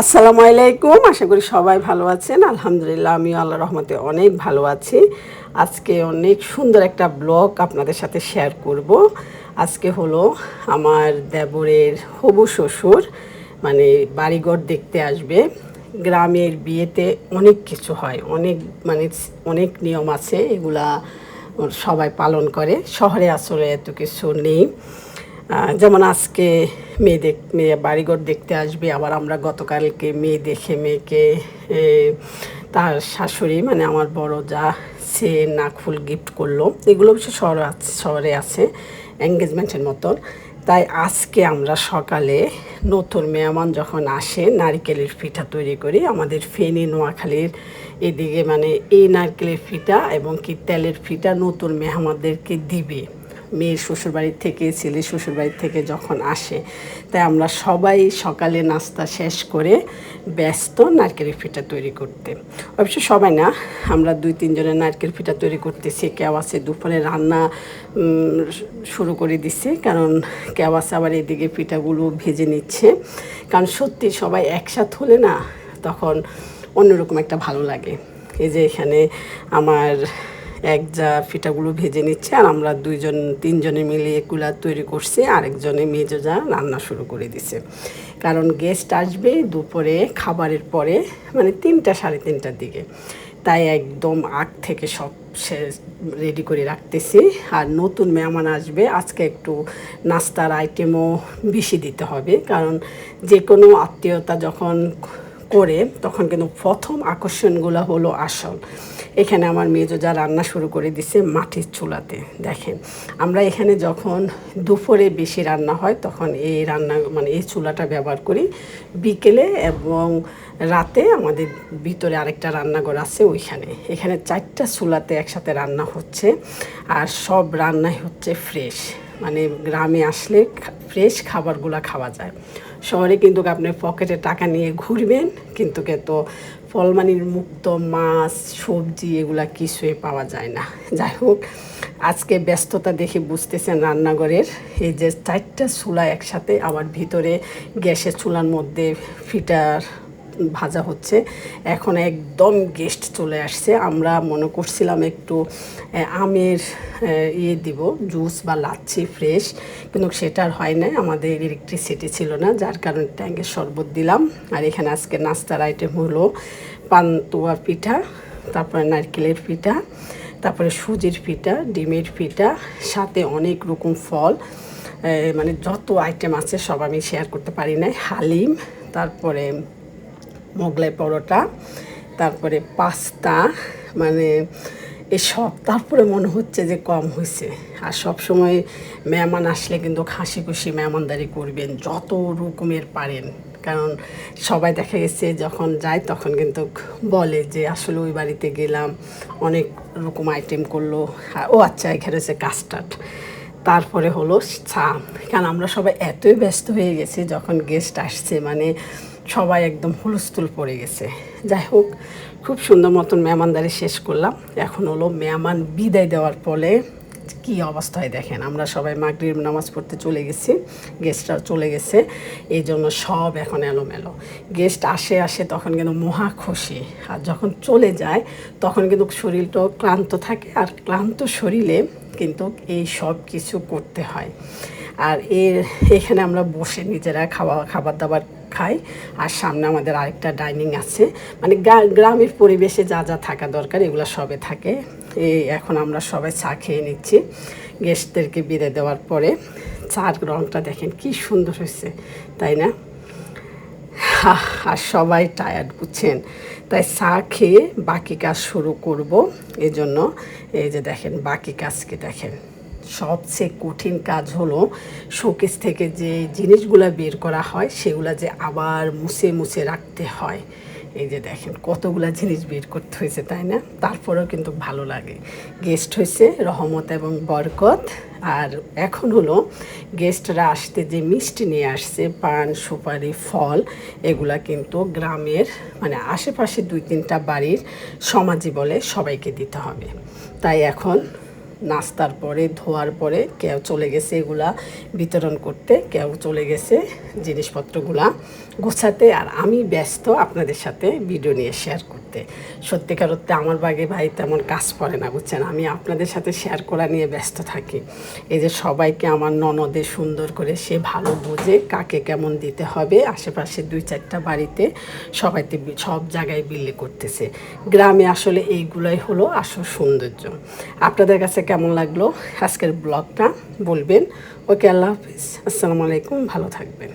আসসালামু আলাইকুম, আশা করি সবাই ভালো আছেন। আলহামদুলিল্লাহ, আমিও আল্লাহ রহমতে অনেক ভালো আছি। আজকে অনেক সুন্দর একটা ব্লগ আপনাদের সাথে শেয়ার করব। আজকে হলো আমার দেবরের হবু শ্বশুর মানে বাড়িঘর দেখতে আসবে। গ্রামের বিয়েতে অনেক কিছু হয়, অনেক মানে অনেক নিয়ম আছে, এগুলা সবাই পালন করে। শহরে আসলে এত কিছু নেই। যেমন আজকে মেয়ে দেখ, মেয়ে বাড়িঘর দেখতে আসবে, আবার আমরা গতকালকে মেয়ে দেখে মেয়েকে তার শাশুড়ি মানে আমার বড় যা, সে নাকফুল গিফট করল। এগুলো অবশ্য শহরে আছে শহরে আছে এঙ্গেজমেন্টের মতন। তাই আজকে আমরা সকালে নতুন মেহমান যখন আসে, নারকেলের পিঠা তৈরি করি, আমাদের ফেনী নোয়াখালীর এদিকে মানে এই নারকেলের পিঠা এবং কি তেলের পিঠা নতুন মেহমানদেরকে দিবে। মেয়ের শ্বশুরবাড়ির থেকে ছেলে শ্বশুরবাড়ির থেকে যখন আসে, তাই আমরা সবাই সকালে নাস্তা শেষ করে ব্যস্ত নারকেলের পিঠা তৈরি করতে। অবশ্য সবাই না, আমরা দুই, তিনজনের নারকেল পিঠা তৈরি করতেছি। কেউ আছে দুপুরে রান্না শুরু করে দিচ্ছে কারণ কেউ আছে আবার এদিকে পিঠাগুলো ভেজে নিচ্ছে। কারণ সত্যি সবাই একসাথ হলে না, তখন অন্যরকম একটা ভালো লাগে। এই যে এখানে আমার এক যা পিঠাগুলো ভেজে নিচ্ছে আর আমরা দুইজন, তিনজনে মিলিয়ে এগুলা তৈরি করছি, আরেকজনে মেজো যা রান্না শুরু করে দিছে। কারণ গেস্ট আসবে দুপুরে, খাবারের পরে মানে তিনটা সাড়ে তিনটার দিকে। তাই একদম আগ থেকে সব সে রেডি করে রাখতেছি। আর নতুন মেহমান আসবে, আজকে একটু নাস্তার আইটেমও বেশি দিতে হবে। কারণ যে কোনো আত্মীয়তা যখন করে, তখন কিন্তু প্রথম আকর্ষণগুলো হলো আসল। এখানে আমার মেজো যা রান্না শুরু করে দিছে মাটির চুলাতে, দেখেন। আমরা এখানে যখন দুপুরে বেশি রান্না হয়, তখন এই রান্না মানে এই চুলাটা ব্যবহার করি। বিকেলে এবং রাতে আমাদের ভিতরে আরেকটা রান্নাঘর আছে ওইখানে। এখানে চারটা চুলাতে একসাথে রান্না হচ্ছে, আর সব রান্নাই হচ্ছে ফ্রেশ। মানে গ্রামে আসলে ফ্রেশ খাবারগুলো খাওয়া যায়। শহরে কিন্তু আপনি পকেটে টাকা নিয়ে ঘুরবেন, কিন্তু তো ফলমানির মুক্ত মাছ, সবজি এগুলা কিছুই পাওয়া যায় না। যাই হোক, আজকে ব্যস্ততা দেখে বুঝতেছেন রান্নাঘরের, এই যে চারটা চুলা একসাথে, আবার ভিতরে গ্যাসের চুলার মধ্যে ফিটার ভাজা হচ্ছে। এখন একদম গেস্ট চলে আসছে। আমরা মনে করছিলাম একটু আমের ইয়ে দিব জুস বা লাচ্ছি ফ্রেশ কিন্তু সেটার হয় না আমাদের ইলেকট্রিসিটি ছিল না, যার কারণে ট্যাঙ্কের শরবত দিলাম। আর এখানে আজকে নাস্তার আইটেম হলো পান্তুয়া পিঠা, তারপরে নারকেলের পিঠা, তারপরে সুজির পিঠা, ডিমের পিঠা, সাথে অনেক রকম ফল। মানে যত আইটেম আছে সব আমি শেয়ার করতে পারি নাই। হালিম, তারপরে মোগলাই পরোটা, তারপরে পাস্তা মানে এসব। তারপরে মনে হচ্ছে যে কম হয়েছে আর সব সময় মেহমান আসলে কিন্তু হাসি খুশি মেহমানদারি করবেন, যত রকমের পারেন। কারণ সবাই দেখা গেছে যখন যায় তখন কিন্তু বলে যে, আসলে ওই বাড়িতে গেলাম, অনেক রকম আইটেম করল। ও আচ্ছা এখানে হচ্ছে কাস্টার্ড তারপরে হলো চা। কারণ আমরা সবাই এতই ব্যস্ত হয়ে গেছি যখন গেস্ট আসছে মানে সবাই একদম হুলস্থুল পড়ে গেছে। যাই হোক, খুব সুন্দর মতন মেহমানদারি শেষ করলাম। এখন হলো মেহমান বিদায় দেওয়ার পরে কি অবস্থায় দেখেন, আমরা সবাই মাগরিব নামাজ পড়তে চলে গেছি গেস্টরা চলে গেছে, এই জন্য সব এখন এলোমেলো। গেস্ট আসে আসে তখন কিন্তু মহা খুশি, আর যখন চলে যায় তখন কিন্তু শরীরটাও ক্লান্ত থাকে, আর ক্লান্ত শরীরে কিন্তু এই সব কিছু করতে হয়। আর এর এখানে আমরা বসে নিজেরা খাওয়া খাবার দাবার খাই। আর সামনে আমাদের আরেকটা ডাইনিং আছে। মানে গ্রামের পরিবেশে যা যা থাকা দরকার, এগুলো সবে থাকে। এই এখন আমরা সবাই চা খেয়ে নিচ্ছি গেস্টদেরকে বিদায় দেওয়ার পরে। চার রঙটা দেখেন কি সুন্দর হয়েছে, তাই না? আর সবাই টায়ার্ড বুঝছেন? তাই চা খেয়ে বাকি কাজ শুরু করব। এজন্য এই যে দেখেন বাকি কাজকে দেখেন। সবচেয়ে কঠিন কাজ হলো শোকেস থেকে যে জিনিসগুলো বের করা হয়, সেগুলা যে আবার মুছে মুছে রাখতে হয়। এই যে দেখেন, কতগুলো জিনিস বের করতে হয়েছে, তাই না? তারপরেও কিন্তু ভালো লাগে। গেস্ট হয়েছে, রহমত এবং বরকত। আর এখন হলো গেস্টরা আসতে যে মিষ্টি নিয়ে আসছে, পান, সুপারি, ফল, এগুলা কিন্তু গ্রামের মানে আশেপাশে দুই তিনটা বাড়ির সমাজই বলে সবাইকে দিতে হবে। তাই এখন নাস্তার পরে, ধোয়ার পরে কেউ চলে গেছে এগুলা বিতরণ করতে, কেউ চলে গেছে জিনিসপত্রগুলা গোছাতে। আর আমি ব্যস্ত আপনাদের সাথে ভিডিও নিয়ে শেয়ার করতে। সত্যিকার অর্থে আমার বাগে ভাই তেমন কাজ পড়ে না, বুঝছেন? আমি আপনাদের সাথে শেয়ার করা নিয়ে ব্যস্ত থাকি। এই যে সবাইকে আমার ননদে সুন্দর করে সে ভালো বোঝে কাকে কেমন দিতে হবে। আশেপাশে দুই চারটা বাড়িতে সবাইতে সব জায়গায় বিল্লি করতেছে। গ্রামে আসলে এইগুলোই হলো আসল সৌন্দর্য। আপনাদের কাছে কেমন লাগল আজকের ব্লগটা বলবেন। ওকে আল্লাহ হাফিজ। আসসালামু আলাইকুম ভালো থাকবেন।